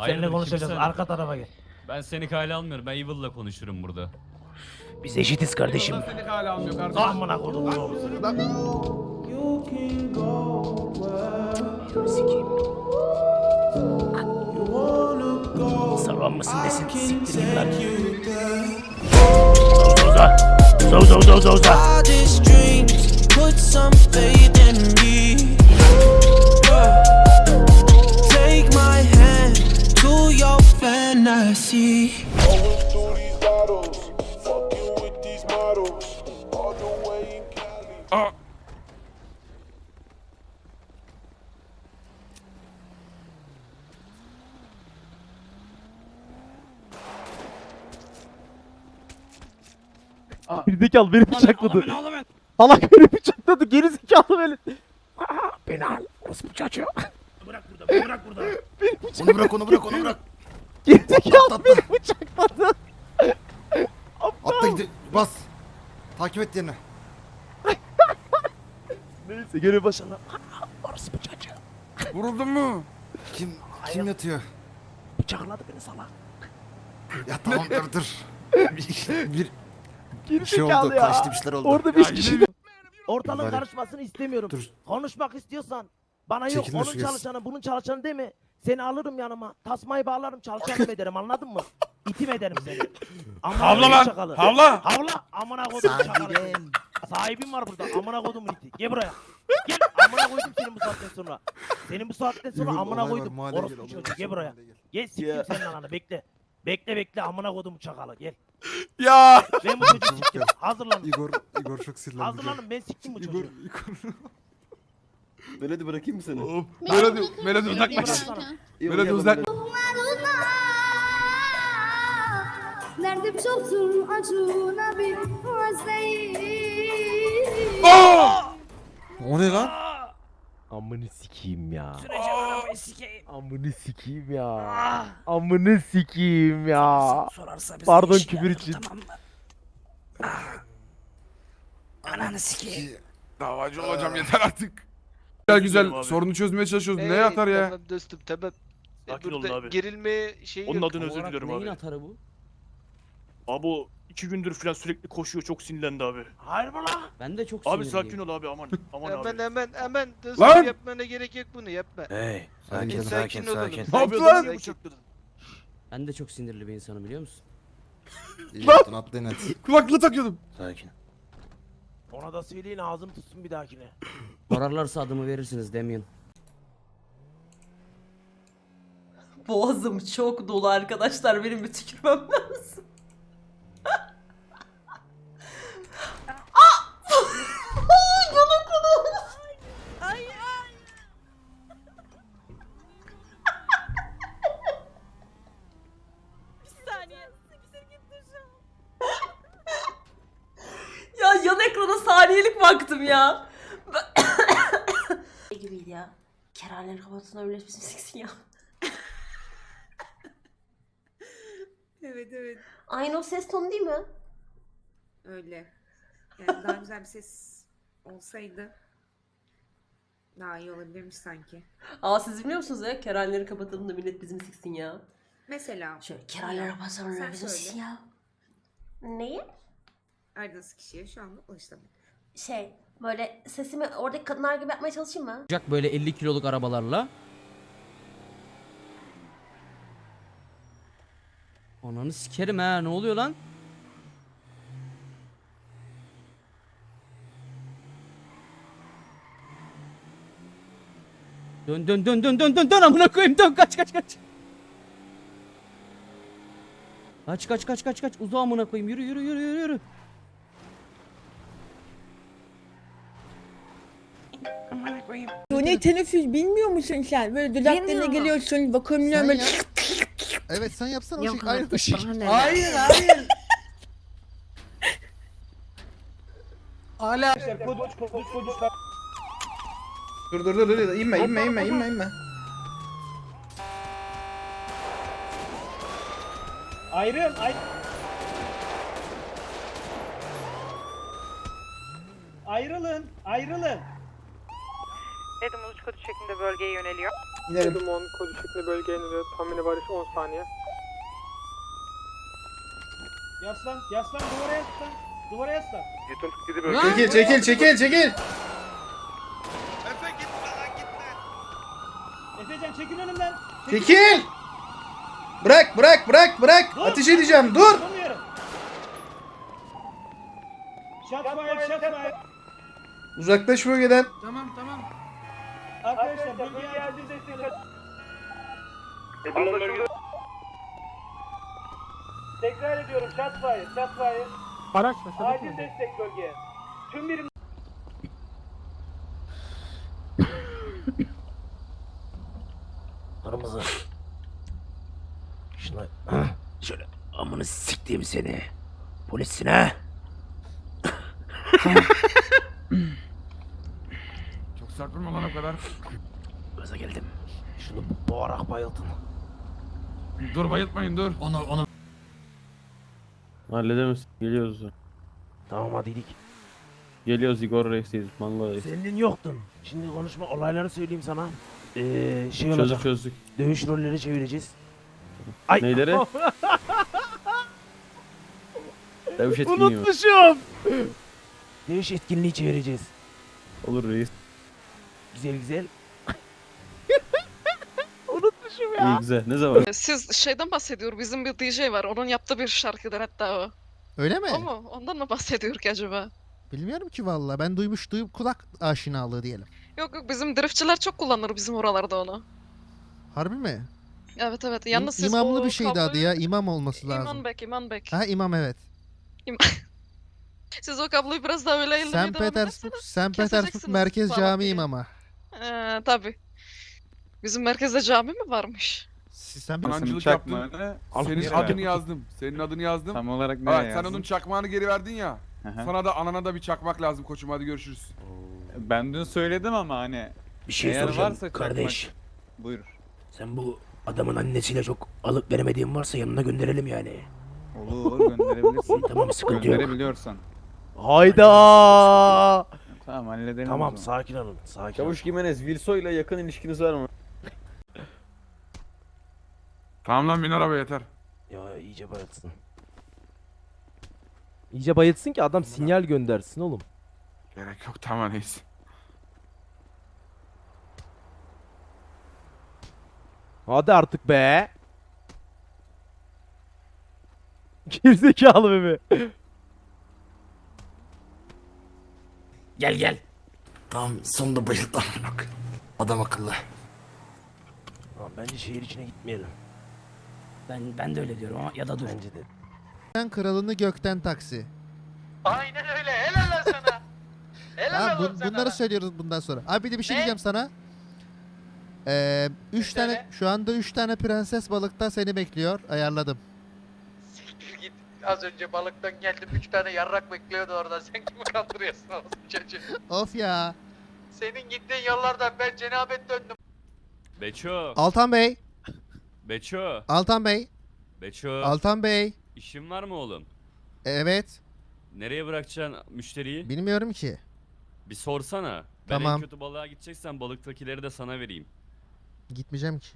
Seninle Hayırdır, konuşacağız. kimsen? Arka tarafa gel. Ben seni kale almıyorum. Ben Evil'la konuşurum burada. Biz eşitiz kardeşim. Yolda seni hala almıyor kardeşim. Amına kodum oğlum. Sarvan mısın desin siktir git lan. Uza uza uza uza uza. Gerizekalı beni bıçakladı. Salak beni bıçakladı. Gerizekalı beni. Beni al. Orospu çocuğu. Bırak burada bırak burada. Onu bırak onu bırak onu bırak. Gerizekalı beni bıçakladı. Atla gidi bas. Takip et yerine. Neyse görev başına. Orospu çocuğu. Vuruldun mu? Kim kim yatıyor? Bıçakladı beni salak. Ya tamam dur dur. Bir, bir, bir şey oldu. ya. Karıştı bir şeyler oldu. Orada beş kişi. Ortalığın Bari. karışmasını istemiyorum. Dur. Konuşmak istiyorsan bana yok Çekilin onun çalışanı bunun çalışanı değil mi? Seni alırım yanıma. Tasmayı bağlarım çalışanım ederim anladın mı? İtim ederim seni. Amına Havla kodum lan, çakalı. havla. Havla amına kodum çakalı. Sahibim var burada amına kodumun iti. Gel buraya. Gel amına koydum senin bu saatten sonra. Senin bu saatten sonra amına koydum. Orospu çocuğu gel buraya. gel. Gel siktim senin ananı bekle. Bekle bekle amına kodum çakalı gel. Ya. Ben bu çocuğu siktim. Hazırlanın. Igor Igor çok sinirlendi. Hazırlanın ben siktim bu Igor çocuğu. Igor. Melody bırakayım mı seni? Melody, Melody Beni uzaklaş. Melody uzak. Nerede çoksun acuna bir O ne lan? Amını sikeyim ya. Süreceğim arabayı sikeyim. Amını sikeyim ya. Amını sikeyim ya. Sorarsa bize Pardon küfür için. Tamam mı? Ah. Ananı sikeyim. Davacı olacağım yeter artık. Güzel güzel sorunu çözmeye çalışıyoruz. Ne atar ya? Tamam dostum tamam. Sakin olun burada abi. Gerilme şeyi Onun yok. adına özür diliyorum abi. atarı bu? Abi o iki gündür falan sürekli koşuyor çok sinirlendi abi. Lan? Ben de çok Abi sakin ol abi aman aman Hemen abi. hemen hemen dostum Lan! yapmana gerek yok bunu yapma. Hey Sakin, sakin, olalım. Ne yapıyor lan? Sakin. Bıçakladın. Ben de çok sinirli bir insanım biliyor musun? İyi yaptın atlayın hadi. Kulaklığı takıyordum. Sakin. Ona da söyleyin ağzım tutsun bir dahakine. Sorarlarsa adımı verirsiniz Damien. Boğazım çok dolu arkadaşlar. Benim bir tükürmem lazım. Ah! Yana kadar. Ya yan ekrana saniyelik baktım ya. ne gibiydi ya? Kerane kafasına öyle bizim seksin ya. Evet evet Aynı o ses tonu değil mi? öyle. Yani daha güzel bir ses olsaydı daha iyi olabilirmiş sanki. Aa siz biliyor musunuz ya? Keranleri kapatalım da millet bizim siksin ya. Mesela Şöyle keranleri kapatalım Sen da bizim söyle. siksin ya. Neyi? aradığınız kişiye şu anda ulaşılamıyor. Şey böyle sesimi oradaki kadınlar gibi yapmaya çalışayım mı? Olacak böyle 50 kiloluk arabalarla. Ananı sikerim ha ne oluyor lan? Dön dön dön dön dön dön dön amına koyayım dön kaç kaç kaç. Kaç kaç kaç kaç kaç uzağa amına koyayım yürü yürü yürü yürü yürü. Ne teneffüs bilmiyor musun sen? Böyle dudaklarına geliyorsun, vakumluyor böyle. Evet sen yapsana o Yok şey aynı şey. Hayır hayır. Dur dur dur dur inme inme inme inme inme. Ayrıl ay. Ayrılın ayrılın. Adam uç kodu şeklinde bölgeye yöneliyor. İnerim. Dumon kod ışıklı bölgeye iniliyor. Tahmini varış 10 saniye. Yaslan, yaslan duvara yaslan. Duvara yaslan. Çekil çekil çekil çekil. Efecan çekil önümden. Çekil. Bırak bırak bırak bırak. Ateş edeceğim dur. Shot fire. Uzaklaş bölgeden. Arkadaşlar bölgeye acil destek Tekrar ediyorum shot fire, shot fire. Araç Acil destek bölgeye. Tüm birim Kırmızı. Şuna şöyle amını siktiğim seni. Polissin vurma lan o kadar. Gaza geldim. Şunu boğarak bayıltın. Dur bayıltmayın dur. Onu onu Halledemez. Geliyoruz. Tamam hadi gidik. Geliyoruz Igor Reis'teyiz. Mango Reis. Senin yoktun. Şimdi konuşma olayları söyleyeyim sana. Ee, şey Çözdük olacak. çözdük. Dövüş rolleri çevireceğiz. Ay. Neyleri? Dövüş etkinliği mi? Unutmuşum. Dövüş etkinliği çevireceğiz. Olur reis. Güzel güzel. İyi güzel. Ne zaman? Siz şeyden bahsediyor. Bizim bir DJ var. Onun yaptığı bir şarkıdır hatta o. Öyle mi? O mu? Ondan mı bahsediyor ki acaba? Bilmiyorum ki valla. Ben duymuş duyup kulak aşinalığı diyelim. Yok yok bizim driftçiler çok kullanır bizim oralarda onu. Harbi mi? Evet evet. Yalnız siz İmamlı o bir şeydi adı kabloyu- ya. İmam olması lazım. İman Bek, İman Bek. Ha imam evet. Siz o kabloyu biraz daha öyle ellemeye St. devam Petersburg, ederseniz St. Petersburg keseceksiniz Merkez falan Camii diye. imamı. Ee, tabii. Bizim merkezde cami mi varmış? Sen Anancılık yaptın. Senin adını yazdım. Senin adını yazdım. Tam olarak Evet sen onun çakmağını geri verdin ya. Sana da anana da bir çakmak lazım koçum hadi görüşürüz. Ben dün söyledim ama hani. Bir şey Eğer soracağım varsa kardeş. Buyur. Sen bu adamın annesiyle çok alıp veremediğin varsa yanına gönderelim yani. Olur gönderebilirsin. Tamam sıkıntı yok. Gönderebiliyorsan. Hayda. Tamam halledelim. Tamam sakin olun. Sakin Çavuş Gimenez, Vilso ile yakın ilişkiniz var mı? Tamam lan bin araba yeter. olun. Ya iyice bayılsın. İyice bayıtsın ki adam sinyal göndersin oğlum. Gerek yok tamam neyse. Hadi artık be. Gerizekalı bebe. Gel gel. Tamam sonunda bayıldım. Adam akıllı. Tamam, bence şehir içine gitmeyelim. Ben ben de öyle diyorum ama ya da dur. Bence de. Sen kralını gökten taksi. Aynen öyle. Helal lan sana. Ha, bu- bunları söylüyoruz bundan sonra. Abi bir de bir şey diyeceğim sana. Ee, üç tane şu anda üç tane prenses balıkta seni bekliyor. Ayarladım. Az önce balıktan geldim. Üç tane yarrak bekliyordu orada. Sen kimi kandırıyorsun oğlum çocuğu? Of ya. Senin gittiğin yollardan ben cenabet döndüm. Beço. Altan Bey. Beço. Altan Bey. Beço. Altan Bey. İşin var mı oğlum? Evet. Nereye bırakacaksın müşteriyi? Bilmiyorum ki. Bir sorsana. Ben en Tamam. kötü balığa gideceksen balıktakileri de sana vereyim. Gitmeyeceğim ki.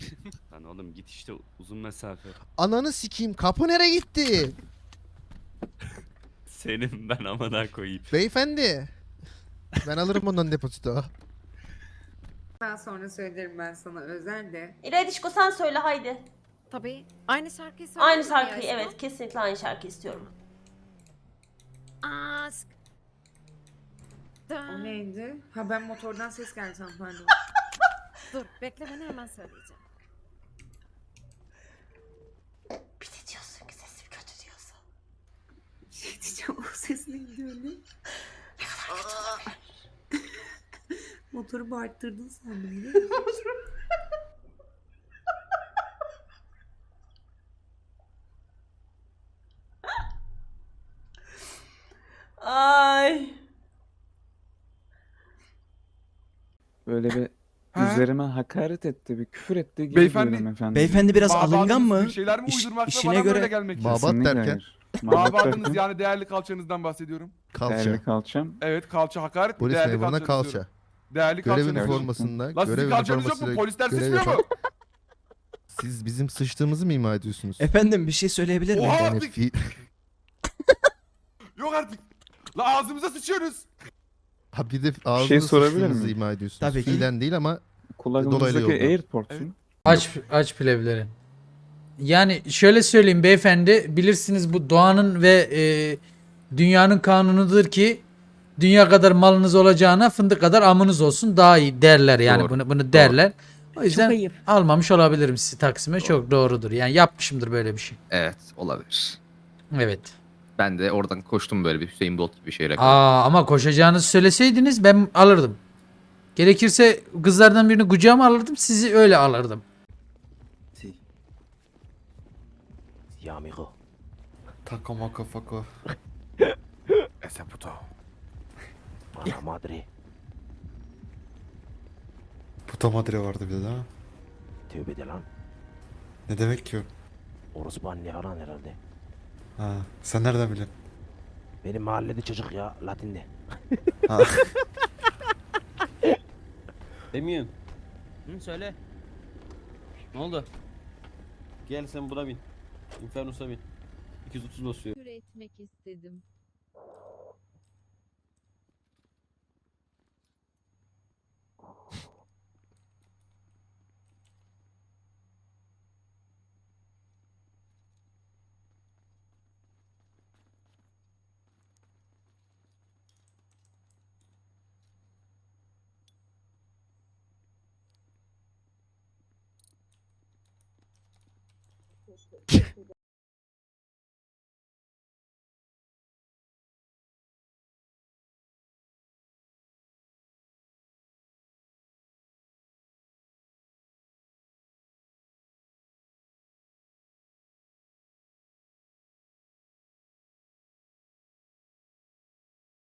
Lan oğlum git işte uzun mesafe. Ananı sikeyim. Kapı nereye gitti? Senin ben amına koyayım. Beyefendi. Ben alırım ondan depozito. Daha sonra söylerim ben sana özel de. İledişko sen söyle haydi. Tabii. Aynı şarkıyı Aynı şarkıyı evet kesinlikle aynı şarkı istiyorum. Ask. O neydi? Ha ben motordan ses geldi sandım pardon. Dur bekle beni hemen söyleyeceğim. Bir de diyorsun ki sesim kötü diyorsun. Şey diyeceğim ses neydi öyle? Motoru sandım biliyor musun? Ay. Böyle bir Ha? üzerime hakaret etti, bir küfür etti gibi Beyefendi- diyorum efendim. Beyefendi biraz alıngan mı? Bir şeyler mi İş- uydurmakla işine bana göre- böyle gelmek Babat? Kesinlikle derken? hayır. Derken, yani değerli kalçanızdan bahsediyorum. Kalça. Değerli kalçam. Evet kalça hakaret? Polis değerli memuruna kalça. diyorum. Değerli görev kalçanız. üniformasında, Lan sizin görev kalçanız yok mu? Polisler görev sıçmıyor mu? Siz bizim sıçtığımızı mı ima ediyorsunuz? Efendim bir şey söyleyebilir miyim? Oha Yani artık. fi- Yok artık. La ağzımıza sıçıyoruz. ha bir de ağzınızı sorabilir sıçtığınızı miyim? ima ediyorsunuz. Tabii ki. Fiilen değil ama Dolaylı yoldan. AirPods'un Aç aç plevleri. Yani şöyle söyleyeyim beyefendi bilirsiniz bu doğanın ve e, dünyanın kanunudur ki dünya kadar malınız olacağına fındık kadar amınız olsun daha iyi derler yani Doğru. bunu bunu derler. O yüzden ayıp. almamış olabilirim sizi Taksim'e çok doğrudur. Yani yapmışımdır böyle bir şey. Evet olabilir. Evet. Ben de oradan koştum böyle bir Hüseyin Bolt gibi şeyle. Aa ama koşacağınızı söyleseydiniz ben alırdım. Gerekirse kızlardan birini kucağıma alırdım sizi öyle alırdım. Ya amigo. Taco maco faco. Ese puto. Bana madre. Puta madre vardı bir de değil mi? Tövbe de lan. Ne demek ki o? Orospu anne falan herhalde. Ha, sen nereden biliyorsun? Benim mahallede çocuk ya Latinli. Demiyorum. Hı, söyle. Ne oldu? Gel sen buna bin. Infernus'a bin. 230 basıyor. Üretmek istedim. Christian.